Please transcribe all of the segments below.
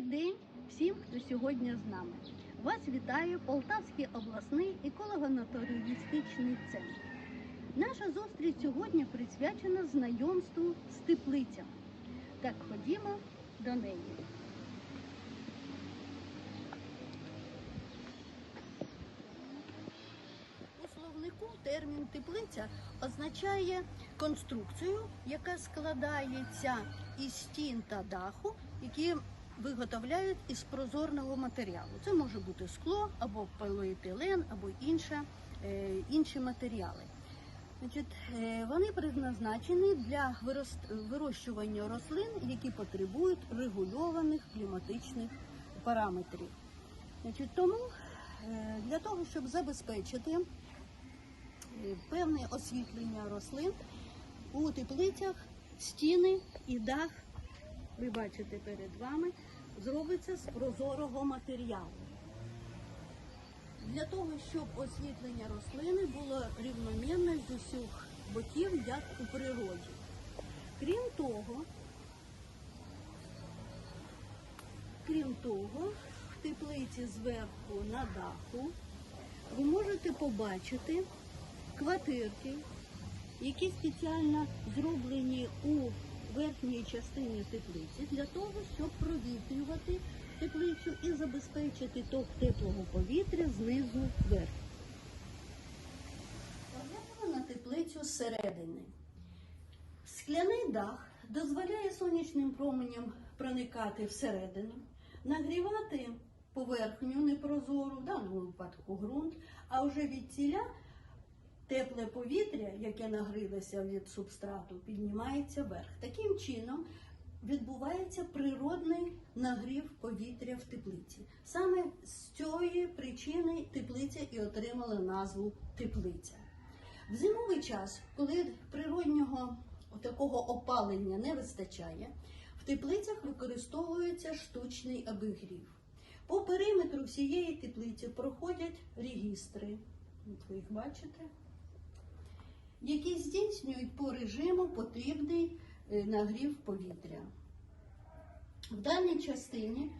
Добрий день всім, хто сьогодні з нами. Вас вітає Полтавський обласний еколого-натуралістичний центр. Наша зустріч сьогодні присвячена знайомству з теплицями. Так ходімо до неї. У словнику термін теплиця означає конструкцію, яка складається із стін та даху, які виготовляють із прозорного матеріалу. Це може бути скло або поліетилен, або інше, е, інші матеріали. Значить, е, вони предназначені для вирощування рослин, які потребують регульованих кліматичних параметрів. Значить, тому е, для того, щоб забезпечити певне освітлення рослин у теплицях, стіни і дах, ви бачите перед вами, зробиться з прозорого матеріалу. Для того, щоб освітлення рослини було рівномірне з усіх боків, як у природі. Крім того, крім того, в теплиці зверху на даху ви можете побачити квартирки, які спеціально зроблені у верхній частині теплиці для того, щоб провітрювати теплицю і забезпечити ток теплого повітря знизу вверх. Поглянемо на теплицю зсередини. Скляний дах дозволяє сонячним променям проникати всередину, нагрівати поверхню непрозору, в даному випадку ґрунт, а вже від ціля тепле повітря, яке нагрілося від субстрату, піднімається вверх. Таким чином відбувається природний нагрів повітря в теплиці. Саме з цієї причини теплиця і отримала назву теплиця. В зимовий час, коли природнього такого опалення не вистачає, в теплицях використовується штучний обігрів. По периметру всієї теплиці проходять регістри, от ви їх бачите, які здійснюють по режиму потрібний е, нагрів повітря. В даній частині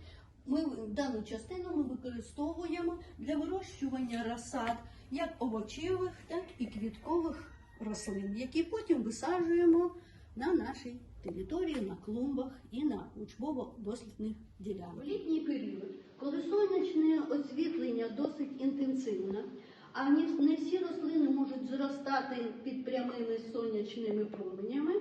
ми дану частину ми використовуємо для вирощування розсад як овочевих, так і квіткових рослин, які потім висаджуємо на нашій території, на клумбах і на учбово-дослідних ділянках. У літній період, коли сонячне освітлення досить інтенсивне, а не всі рослини можуть зростати під прямими сонячними променями,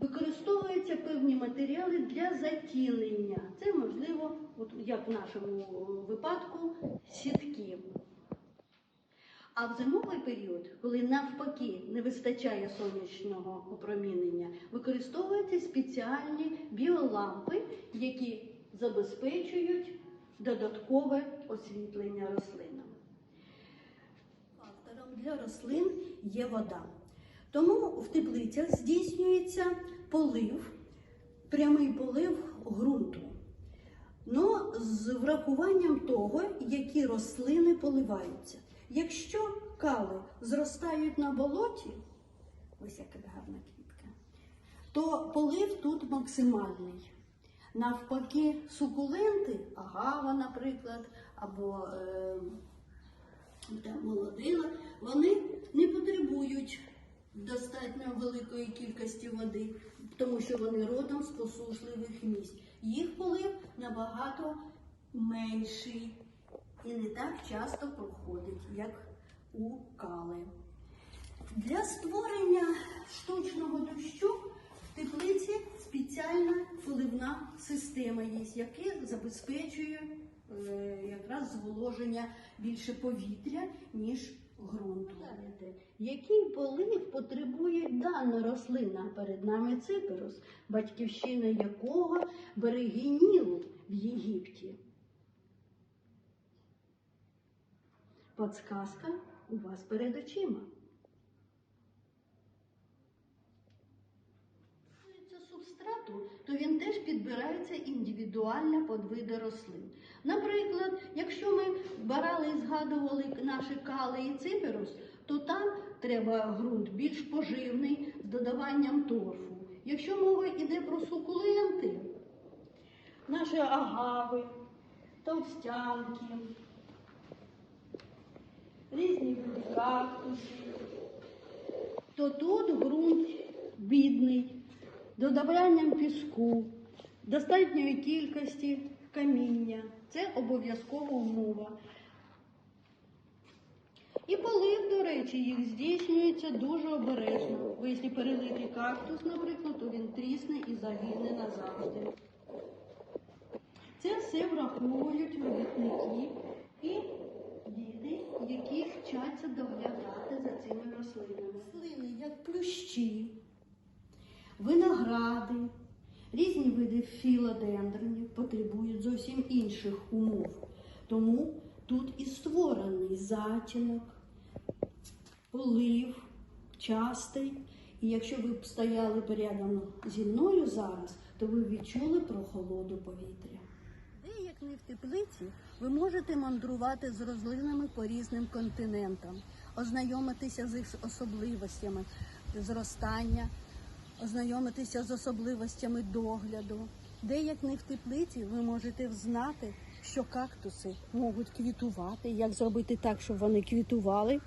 використовуються певні матеріали для затінення. Це можливо, от як в нашому випадку, сітки. А в зимовий період, коли навпаки не вистачає сонячного опромінення, використовуються спеціальні біолампи, які забезпечують додаткове освітлення рослинам. Для рослин є вода. Тому в теплицях здійснюється полив, прямий полив ґрунту. Но з врахуванням того, які рослини поливаються. Якщо кали зростають на болоті, ось яка гарна квітка, то полив тут максимальний. Навпаки, сукуленти, агава, наприклад, або е, там, молодила, вони не потребують достатньо великої кількості води, тому що вони родом з посушливих місць. Їх полив набагато менший і не так часто проходить, як у кали. Для створення штучного дощу в теплиці система є, яка забезпечує е, якраз зволоження більше повітря, ніж ґрунту. Який полив потребує дана рослина? Перед нами циперус, батьківщина якого береги Нілу в Єгипті. Подсказка у вас перед очима. Субстрату, то він теж підбирається індивідуально під види рослин. Наприклад, якщо ми брали і згадували наші кали і циперус, то там треба ґрунт більш поживний з додаванням торфу. Якщо мова йде про сукуленти, наші агави, товстянки, різні види то тут ґрунт бідний, додаванням піску, достатньої кількості каміння. Це обов'язкова умова. І полив, до речі, їх здійснюється дуже обережно. Бо якщо перелити кактус, наприклад, то він трісне і загине назавжди. Це все враховують робітники і діти, які вчаться доглядати за цими рослинами. Рослини, як плющі, виногради, різні види філодендронів потребують зовсім інших умов. Тому тут і створений затінок, полив частий. І якщо ви б стояли порядом зі мною зараз, то ви відчули прохолоду повітря. Де, як не в теплиці, ви можете мандрувати з рослинами по різним континентам, ознайомитися з їх особливостями зростання, ознайомитися з особливостями догляду. Де, як в теплиці, ви можете взнати, що кактуси можуть квітувати, як зробити так, щоб вони квітували.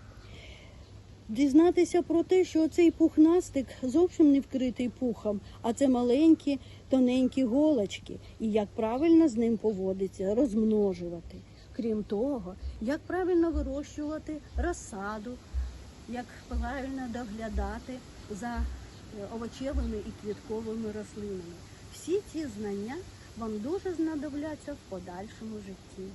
Дізнатися про те, що цей пухнастик зовсім не вкритий пухом, а це маленькі тоненькі голочки, і як правильно з ним поводиться, розмножувати. Крім того, як правильно вирощувати розсаду, як правильно доглядати за овочевими і квітковими рослинами. Всі ці знання вам дуже знадобляться в подальшому житті.